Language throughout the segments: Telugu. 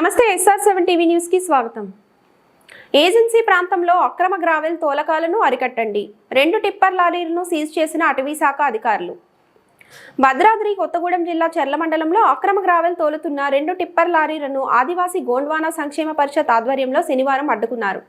నమస్తే ఎస్ఆర్ సెవెన్ టీవీ న్యూస్కి స్వాగతం. ఏజెన్సీ ప్రాంతంలో అక్రమ గ్రావెల్ తోలకాలను అరికట్టండి. రెండు టిప్పర్ లారీలను సీజ్ చేసిన అటవీ శాఖ అధికారులు. భద్రాద్రి కొత్తగూడెం జిల్లా చెర్ల మండలంలో అక్రమ గ్రావెల్ తోలుతున్న రెండు టిప్పర్ లారీలను ఆదివాసీ గోండ్వానా సంక్షేమ పరిషత్ ఆధ్వర్యంలో శనివారం అడ్డుకున్నారు.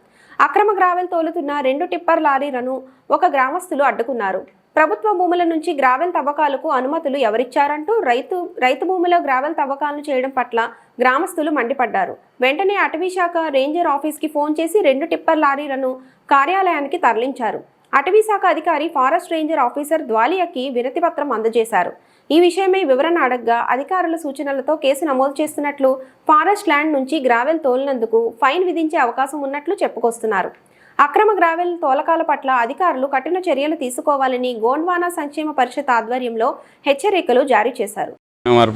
అక్రమ గ్రావెల్ తోలుతున్న రెండు టిప్పర్ లారీలను ఒక గ్రామస్తులు అడ్డుకున్నారు. ప్రభుత్వ భూముల నుంచి గ్రావెల్ తవ్వకాలకు అనుమతులు ఎవరిచ్చారంటూ రైతు రైతు భూమిలో గ్రావెల్ తవ్వకాలను చేయడం పట్ల గ్రామస్తులు మండిపడ్డారు. వెంటనే అటవీశాఖ రేంజర్ ఆఫీస్కి ఫోన్ చేసి రెండు టిప్పర్ లారీలను కార్యాలయానికి తరలించారు. అటవీశాఖ అధికారి ఫారెస్ట్ రేంజర్ ఆఫీసర్ ద్వాలియాకి వినతిపత్రం అందజేశారు. ఈ విషయమై వివరణ అడగ్గా అధికారుల సూచనలతో కేసు నమోదు చేస్తున్నట్లు ఫారెస్ట్ ల్యాండ్ నుంచి గ్రావెల్ తోలినందుకు ఫైన్ విధించే అవకాశం ఉన్నట్లు చెప్పుకొస్తున్నారు. అక్రమ గ్రావెల్ తోలకాల పట్ల అధికారులు కఠిన చర్యలు తీసుకోవాలని గోండ్వానా సంక్షేమ పరిషత్ ఆధ్వర్యంలో హెచ్చరికలు జారీ చేశారు.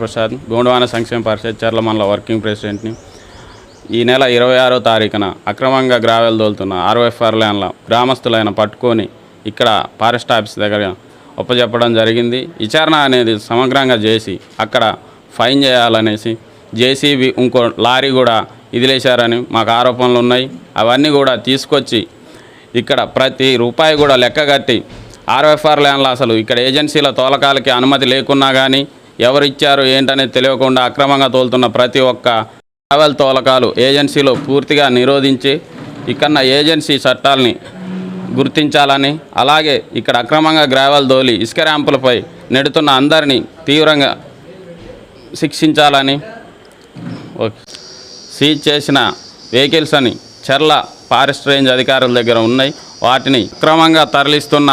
ప్రసాద్ గోండ్వానా సంక్షేమ పరిషత్ చర్ల మండల వర్కింగ్ ప్రెసిడెంట్ని ఈ నెల ఇరవై ఆరో తారీఖున అక్రమంగా గ్రావెల్ తోలుతున్న ఆర్వైఎఫ్ఆర్ ల్యాండ్ల గ్రామస్తులైన పట్టుకొని ఇక్కడ ఫారెస్ట్ ఆఫీస్ దగ్గర ఒప్పజెప్పడం జరిగింది. విచారణ అనేది సమగ్రంగా చేసి అక్కడ ఫైన్ చేయాలనేసి జేసీబీ ఇంకో లారీ కూడా ఇదిలేశారని మాకు ఆరోపణలు ఉన్నాయి. అవన్నీ కూడా తీసుకొచ్చి ఇక్కడ ప్రతి రూపాయి కూడా లెక్క కట్టి ఆర్ఎఫ్ఆర్ ల్యాండ్లో అసలు ఇక్కడ ఏజెన్సీల తోలకాలకి అనుమతి లేకున్నా కానీ ఎవరిచ్చారు ఏంటనేది తెలియకుండా అక్రమంగా తోలుతున్న ప్రతి ఒక్క ట్రావెల్ తోలకాలు ఏజెన్సీలో పూర్తిగా నిరోధించి ఇక్కడ ఏజెన్సీ చట్టాలని గుర్తించాలని అలాగే ఇక్కడ అక్రమంగా గ్రావెల్ దోలి ఇసుక ర్యాంపులపై నెడుతున్న అందరినీ తీవ్రంగా శిక్షించాలని సీజ్ చేసిన వెహికల్స్ అని చెర్ల ఫారెస్ట్ రేంజ్ అధికారుల దగ్గర ఉన్నాయి. వాటిని అక్రమంగా తరలిస్తున్న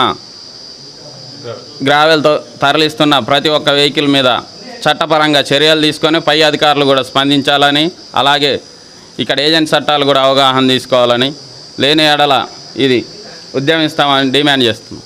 గ్రావెల్తో తరలిస్తున్న ప్రతి ఒక్క వెహికల్ మీద చట్టపరంగా చర్యలు తీసుకొని పై అధికారులు కూడా స్పందించాలని అలాగే ఇక్కడ ఏజెంట్ చట్టాలు కూడా అవగాహన తీసుకోవాలని లేని ఎడల ఇది ఉద్యమిస్తామని డిమాండ్ చేస్తున్నాం.